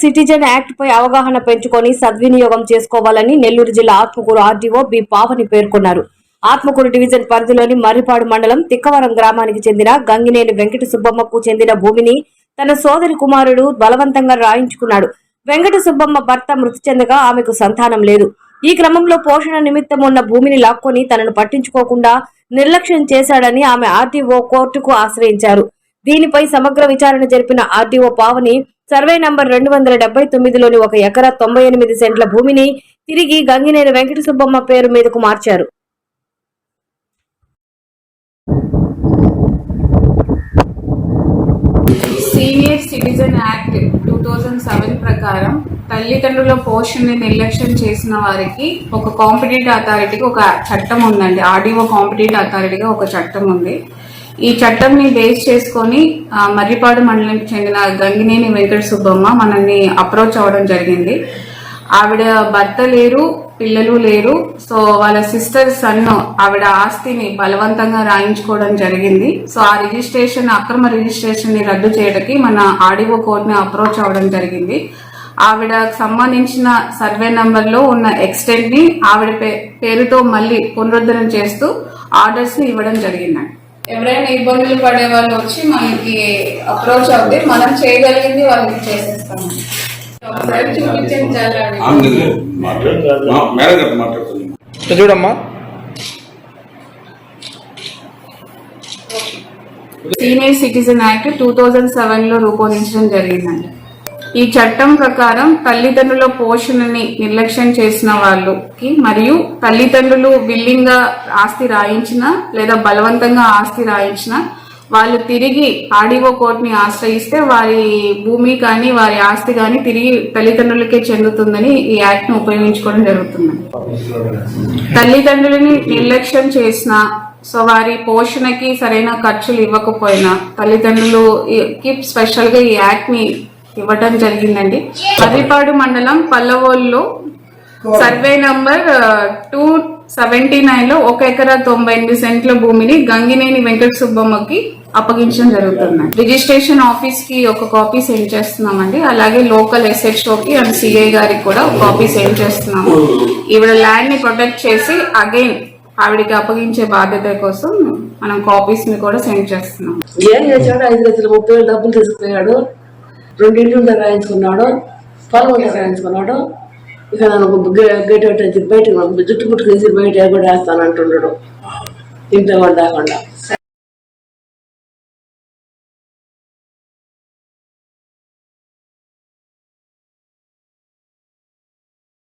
Citizen act పై అవగాహన పెంచుకొని సద్వినియోగం చేసుకోవాలని నెల్లూరు జిల్లా ఆత్మకూరు ఆర్డీఓ బి పావని పేర్కొన్నారు. ఆత్మకూరు డివిజన్ పరిధిలోని మర్రిపాడు మండలం తిక్కవరం గ్రామానికి చెందిన గంగినేని వెంకట సుబ్బమ్మకు చెందిన భూమిని తన సోదరి కుమారుడు బలవంతంగా రాయించుకున్నాడు. వెంకట సుబ్బమ్మ భర్త మృతి చెందగా ఆమెకు సంతానం లేదు. ఈ క్రమంలో పోషణ నిమిత్తం ఉన్న భూమిని లాక్కొని తనను పట్టించుకోకుండా నిర్లక్ష్యం చేశాడని ఆమె ఆర్డీఓ కోర్టుకు ఆశ్రయించారు. దీనిపై సమగ్ర విచారణ జరిపిన ఆర్డీఓ పావని సర్వే నంబర్ రెండు వందల డెబ్బై తొమ్మిదిలోని ఒక ఎకరా తొంభై ఎనిమిది సెంట్ల భూమిని తిరిగి గంగినేని వెంకట సుబ్బమ్మ పేరు మీదకు మార్చారు. Senior citizen act two thousand seven ప్రకారం తల్లిదండ్రుల పోషణని నిర్లక్ష్యం చేసిన వారికి ఒక కాంపిటేటివ్ అథారిటీకి ఒక చట్టం ఉందండి. ఆర్డీఓ కాంపిటేటివ్ అథారిటీగా ఒక చట్టం ఉంది. ఈ చట్టంని బేస్ చేసుకొని మర్రిపాడు మండలానికి చెందిన గంగినేని వెంకట సుబ్బమ్మ మనల్ని అప్రోచ్ అవ్వడం జరిగింది. ఆవిడ భర్త లేరు పిల్లలు లేరు సో వాళ్ళ సిస్టర్ సన్ ఆవిడ ఆస్తిని బలవంతంగా రాయించుకోవడం జరిగింది. సో ఆ రిజిస్ట్రేషన్ అక్రమ రిజిస్ట్రేషన్ని రద్దు చేయడానికి మన ఆడిఓ కోర్ట్ని అప్రోచ్ అవ్వడం జరిగింది. ఆవిడ సంబంధించిన సర్వే నంబర్లో ఉన్న ఎక్స్టెంట్ని ఆవిడ పే- పేరుతో మళ్ళీ పునరుద్ధరణ చేస్తూ ఆర్డర్స్ని ఇవ్వడం జరిగిందండి. ఎవరైనా ఇబ్బందులు పడే వాళ్ళు వచ్చి మనకి అప్రోచ్ అవుతే మనం చేయగలిగింది వాళ్ళకి చేసేస్తాము. ఒకసారి చూపించండి చాలా చూడమ్మా. Senior citizen act two thousand సెవెన్లో రూపొందించడం జరిగిందండి. ఈ చట్టం ప్రకారం తల్లిదండ్రుల పోషణని నిర్లక్ష్యం చేసిన వాళ్ళకి మరియు తల్లిదండ్రులు బిల్లింగ్గా ఆస్తి రాయించిన లేదా బలవంతంగా ఆస్తి రాయించిన వాళ్ళు తిరిగి ఆడిఓ కోర్టుని ఆశ్రయిస్తే వారి భూమి కానీ వారి ఆస్తి కానీ తిరిగి తల్లిదండ్రులకే చెందుతుందని ఈ యాక్ట్ని ఉపయోగించుకోవడం జరుగుతుంది. తల్లిదండ్రులని నిర్లక్ష్యం చేసిన సో వారి పోషణకి సరైన ఖర్చులు ఇవ్వకపోయినా తల్లిదండ్రులుకి స్పెషల్గా ఈ యాక్ట్ ఇవ్వటం జరిగిందండి. మర్రిపాడు మండలం పల్లవోల్లో సర్వే నంబర్ టూ సెవెంటీ నైన్లో ఒక ఎకరా తొంభై ఎనిమిది సెంట్ల భూమిని గంగినేని వెంకట సుబ్బమ్మకి అప్పగించడం జరుగుతుంది. రిజిస్ట్రేషన్ ఆఫీస్కి ఒక కాపీ సెండ్ చేస్తున్నామండి. అలాగే లోకల్ ఎస్హెచ్ఓ కి అండ్ సిఐ గారికి కూడా ఒక కాపీ సెండ్ చేస్తున్నాము. ఈవిడ ల్యాండ్ని ప్రొటెక్ట్ చేసి అగైన్ ఆవిడకి అప్పగించే బాధ్యత కోసం మనం కాపీస్ని కూడా సెండ్ చేస్తున్నాం ఏం చేశాడు? ఐదు లక్షల ముప్పై వేలు డబ్బులు తీసుకుపోయాడు. రెండు ఇల్లు రాయించుకున్నాడు పొలం ఉండే రాయించుకున్నాడు ఇక నన్ను గేట్ పెట్టేసి బయట జుట్టు పుట్టుకునేసి బయట ఎగొడేస్తాను అంటున్నాడు ఇంట్లో దాకుండా